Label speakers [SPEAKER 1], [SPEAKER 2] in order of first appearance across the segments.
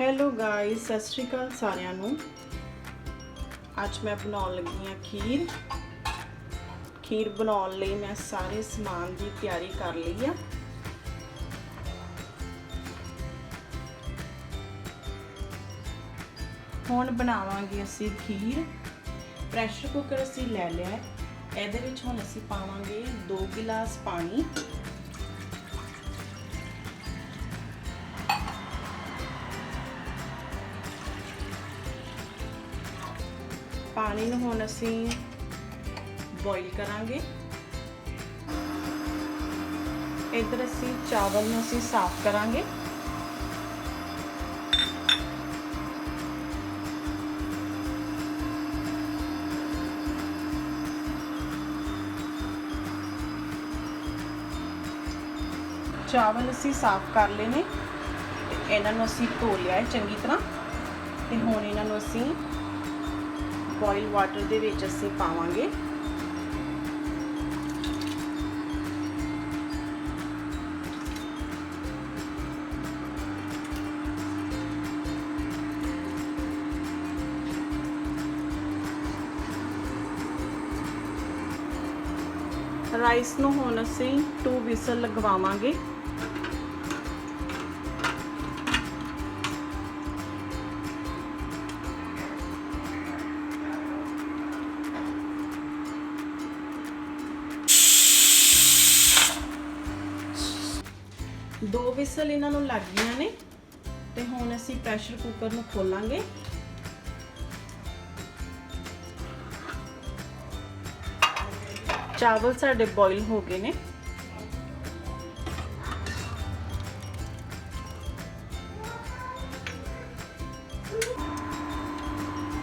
[SPEAKER 1] Hello guys ਸਤਿ ਸ਼੍ਰੀ ਅਕਾਲ ਸਾਰਿਆਂ ਨੂੰ। ਅੱਜ ਮੈਂ ਬਣਾਉਣ ਲੱਗੀ ਹਾਂ ਖੀਰ। ਖੀਰ ਬਣਾਉਣ ਲਈ ਮੈਂ ਸਾਰੇ ਸਮਾਨ ਦੀ ਤਿਆਰੀ ਕਰ ਲਈ ਆ। ਹੁਣ ਬਣਾਵਾਂਗੇ ਅਸੀਂ ਖੀਰ। ਪ੍ਰੈਸ਼ਰ ਕੁੱਕਰ ਅਸੀਂ ਲੈ ਲਿਆ ਹੈ। ਇਹਦੇ ਵਿੱਚ ਹੁਣ ਅਸੀਂ ਪਾਵਾਂਗੇ 2 ਗਿਲਾਸ ਪਾਣੀ। ਪਾਣੀ ਨੂੰ ਹੁਣ ਅਸੀਂ ਬੋਇਲ ਕਰਾਂਗੇ। ਇਧਰ ਅਸੀਂ ਚਾਵਲ ਨੂੰ ਅਸੀਂ ਸਾਫ਼ ਕਰਾਂਗੇ। ਚਾਵਲ ਅਸੀਂ ਸਾਫ਼ ਕਰ ਲਏ ਨੇ। ਤੇ ਇਹਨਾਂ ਨੂੰ ਅਸੀਂ ਧੋ ਲਿਆ ਹੈ ਚੰਗੀ ਤਰ੍ਹਾਂ। ਤੇ ਹੁਣ ਇਹਨਾਂ ਨੂੰ ਅਸੀਂ ਬੋਇਲ ਵਾਟਰ ਦੇ ਵਿੱਚ ਅਸੀਂ ਪਾਵਾਂਗੇ। ਰਾਈਸ ਨੂੰ ਹੁਣ ਅਸੀਂ 2 ਵਿਸਲ ਲਗਵਾਵਾਂਗੇ। ਦੋ ਵਿਸਲ ਇਹਨਾਂ ਨੂੰ ਲੱਗ ਗਈਆਂ ਨੇ ਤੇ ਹੁਣ ਅਸੀਂ ਪ੍ਰੈਸ਼ਰ ਕੁੱਕਰ ਨੂੰ ਖੋਲਾਂਗੇ। ਚਾਵਲ ਸਾਡੇ ਬੋਇਲ ਹੋ ਗਏ ਨੇ।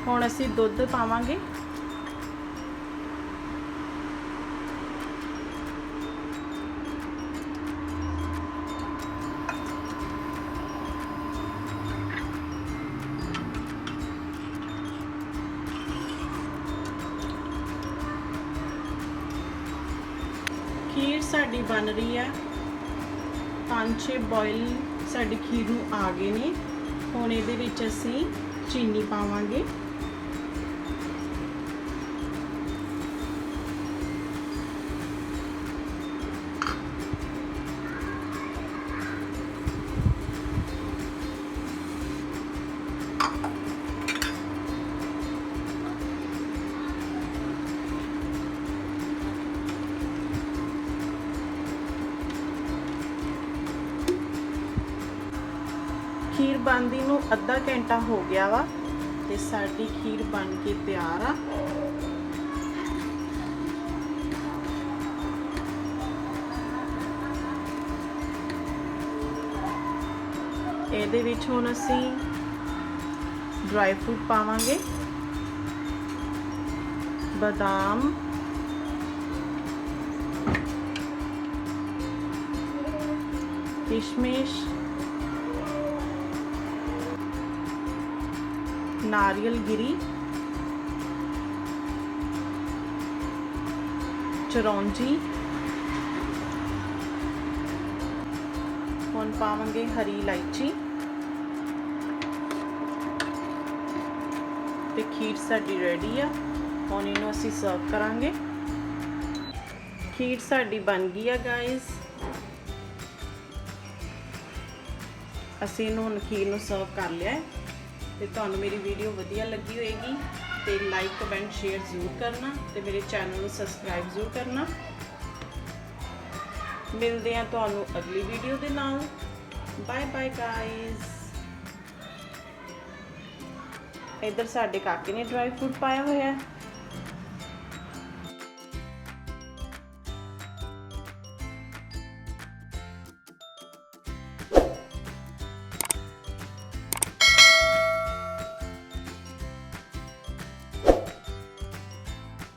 [SPEAKER 1] ਹੁਣ ਅਸੀਂ ਦੁੱਧ ਪਾਵਾਂਗੇ। ਖੀਰ ਸਾਡੀ ਬਣ ਰਹੀ ਹੈ ਪੰਜ ਛੇ ਬੋਇਲ ਸਾਡੀ ਖੀਰ ਨੂੰ ਆ ਗਏ ਨੇ। ਹੁਣ ਇਹਦੇ ਵਿੱਚ ਅਸੀਂ ਚੀਨੀ ਪਾਵਾਂਗੇ। ਖੀਰ ਬਣਦੀ ਨੂੰ ਅੱਧਾ ਘੰਟਾ ਹੋ ਗਿਆ ਵਾ ਤੇ ਸਾਡੀ ਖੀਰ ਬਣ ਕੇ ਤਿਆਰ ਆ। ਇਹਦੇ ਵਿੱਚ ਹੁਣ ਅਸੀਂ ਡਰਾਈ ਫਰੂਟ ਪਾਵਾਂਗੇ। ਬਦਾਮ। ਕਿਸ਼ਮਿਸ਼। ਨਾਰੀਅਲ ਗਿਰੀ ਚਰੌਂਜੀ ਹੁਣ ਪਾਵਾਂਗੇ ਹਰੀ ਇਲਾਇਚੀ ਤੇ ਖੀਰ ਸਾਡੀ ਰੈਡੀ ਆ। ਹੁਣ ਇਹਨੂੰ ਅਸੀਂ ਸਰਵ ਕਰਾਂਗੇ। ਖੀਰ ਸਾਡੀ ਬਣ ਗਈ ਆ ਗਾਇਸ ਅਸੀਂ ਇਹਨੂੰ ਹੁਣ ਖੀਰ ਨੂੰ ਸਰਵ ਕਰ ਲਿਆ ਹੈ। ਤੇ ਤੁਹਾਨੂੰ ਮੇਰੀ ਵੀਡੀਓ ਵਧੀਆ ਲੱਗੀ ਹੋਏਗੀ ਤੇ ਲਾਈਕ ਕਮੈਂਟ ਸ਼ੇਅਰ ਜ਼ਰੂਰ ਕਰਨਾ ਤੇ ਮੇਰੇ ਚੈਨਲ ਨੂੰ ਸਬਸਕ੍ਰਾਈਬ ਜ਼ਰੂਰ ਕਰਨਾ। ਮਿਲਦੇ ਆ ਤੁਹਾਨੂੰ ਅਗਲੀ ਵੀਡੀਓ ਦੇ ਨਾਲ। ਬਾਏ ਬਾਏ ਗਾਇਸ ਇਧਰ ਸਾਡੇ ਕਾਕੇ ਨੇ ਡਰਾਈ ਫਰੂਟ ਪਾਇਆ ਹੋਇਆ। ਹੈ